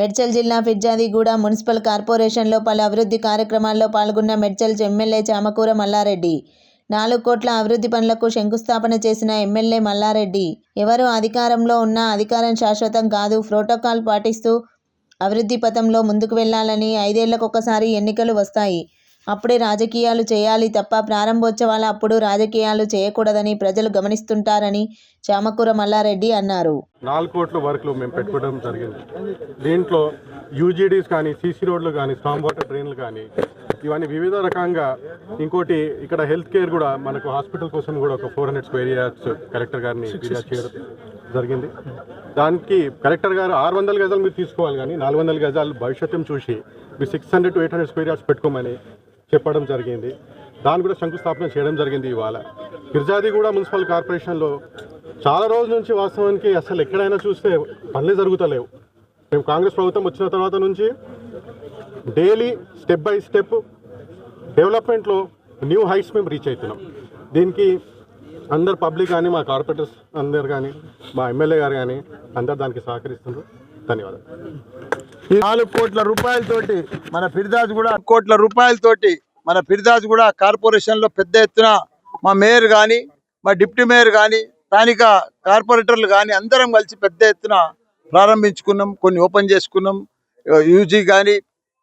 మెడ్చల్ జిల్లా ఫిర్జాదిగూడ మున్సిపల్ కార్పొరేషన్లో పలు అభివృద్ధి కార్యక్రమాల్లో పాల్గొన్న మెడ్చల్ ఎమ్మెల్యే చామకూర మల్లారెడ్డి. నాలుగు కోట్ల అభివృద్ధి పనులకు శంకుస్థాపన చేసిన ఎమ్మెల్యే మల్లారెడ్డి. ఎవరు అధికారంలో ఉన్నా అధికారం శాశ్వతం కాదు ప్రోటోకాల్ పాటిస్తూ అభివృద్ధి పథంలో ముందుకు వెళ్ళాలని ఐదేళ్ళకొకసారి ఎన్నికలు వస్తాయి. అప్పుడే రాజకీయాలు చేయాలి తప్ప ప్రారంభోత్సవాల అప్పుడు రాజకీయాలు చేయకూడదని ప్రజలు గమనిస్తుంటారని చామకూర మల్లారెడ్డి అన్నారు. నాలుగు కోట్ల వర్క్లు మేము పెట్టుకోవడం జరిగింది. దీంట్లో యూజీడీస్ కానీ సీసీ రోడ్లు కానీ స్టామ్ వాటర్ డ్రైన్లు కానీ ఇవన్నీ వివిధ రకంగా ఇంకోటి ఇక్కడ హెల్త్ కేర్ కూడా మనకు హాస్పిటల్ కోసం కూడా ఒక four hundred square yards collector గారిని ఫిర్యాదు చేయడం జరిగింది. దానికి కలెక్టర్ గారు ఆరు వందల గజాలు మీరు తీసుకోవాలి కానీ నాలుగు వందల గజాలు భవిష్యత్తును చూసి మీరు six hundred to eight hundred square yards పెట్టుకోమని చెప్పడం జరిగింది. దాన్ని కూడా శంకుస్థాపన చేయడం జరిగింది ఇవాళ. ఫిర్జాది కూడా మున్సిపల్ కార్పొరేషన్లో చాలా రోజుల నుంచి వాస్తవానికి అసలు ఎక్కడైనా చూస్తే పనులే జరుగుతలేవు. మేము కాంగ్రెస్ ప్రభుత్వం వచ్చిన తర్వాత నుంచి డైలీ స్టెప్ బై స్టెప్ డెవలప్మెంట్లో న్యూ హైట్స్ మేము రీచ్ అవుతున్నాం. దీనికి అందరు పబ్లిక్ కానీ మా కార్పొరేటర్స్ అందరు కానీ మా ఎమ్మెల్యే గారు కానీ అందరు దానికి సహకరిస్తున్నారు. ధన్యవాదాలు. ఈ నాలుగు కోట్ల రూపాయలతోటి మన ఫిర్దాజ్ కూడా కోట్ల రూపాయలతోటి మన ఫిర్దాజ్ కూడా కార్పొరేషన్లో పెద్ద ఎత్తున మా మేయర్ కానీ మా డిప్యూటీ మేయర్ కానీ స్థానిక కార్పొరేటర్లు కానీ అందరం కలిసి పెద్ద ఎత్తున ప్రారంభించుకున్నాం కొన్ని ఓపెన్ చేసుకున్నాం. యూజీ కానీ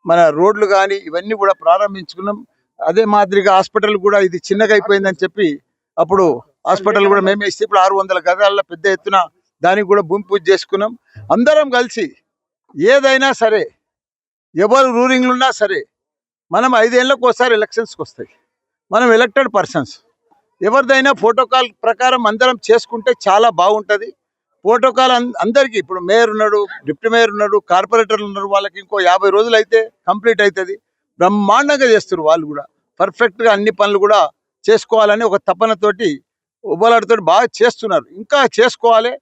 మన రోడ్లు కానీ ఇవన్నీ కూడా ప్రారంభించుకున్నాం. అదే మాదిరిగా హాస్పిటల్ కూడా ఇది చిన్నగా అయిపోయిందని చెప్పి అప్పుడు హాస్పిటల్ కూడా మేమే ఇస్తే ఇప్పుడు ఆరు వందల గదాల్లో పెద్ద ఎత్తున దానికి కూడా భూమి పూజ చేసుకున్నాం. అందరం కలిసి ఏదైనా సరే ఎవరు రూలింగ్లు ఉన్నా సరే మనం ఐదేళ్ళకు ఒకసారి ఎలక్షన్స్కి వస్తాయి. మనం ఎలక్టెడ్ పర్సన్స్. ఎవరిదైనా ప్రోటోకాల్ ప్రకారం అందరం చేసుకుంటే చాలా బాగుంటుంది. ప్రోటోకాల్ అందరికీ ఇప్పుడు మేయర్ ఉన్నాడు డిప్యూటీ మేయర్ ఉన్నాడు కార్పొరేటర్లు ఉన్నారు వాళ్ళకి ఇంకో యాభై రోజులు అయితే కంప్లీట్ అవుతుంది బ్రహ్మాండంగా చేస్తారు వాళ్ళు కూడా. పర్ఫెక్ట్గా అన్ని పనులు కూడా చేసుకోవాలని ఒక తపనతోటి ఉబ్బలాడుతో బాగా చేస్తున్నారు. ఇంకా చేసుకోవాలి.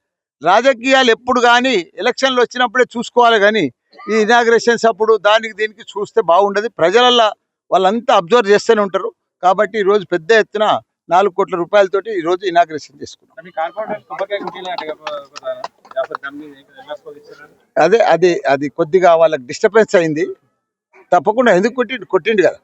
రాజకీయాలు ఎప్పుడు కానీ ఎలక్షన్లు వచ్చినప్పుడే చూసుకోవాలి కానీ ఈ ఇనాగ్రేషన్స్ అప్పుడు దానికి దీనికి చూస్తే బాగుండదు. ప్రజలల్లో వాళ్ళంతా అబ్జర్వ్ చేస్తూనే ఉంటారు. కాబట్టి ఈ రోజు పెద్ద ఎత్తున నాలుగు కోట్ల రూపాయలతోటి ఈ రోజు ఇనాగ్రేషన్ చేసుకున్నాం? అదే అది అది కొద్దిగా వాళ్ళకి డిస్టర్బెన్స్ అయింది. తప్పకుండా ఎందుకు కొట్టిండు? కొట్టిండు కదా.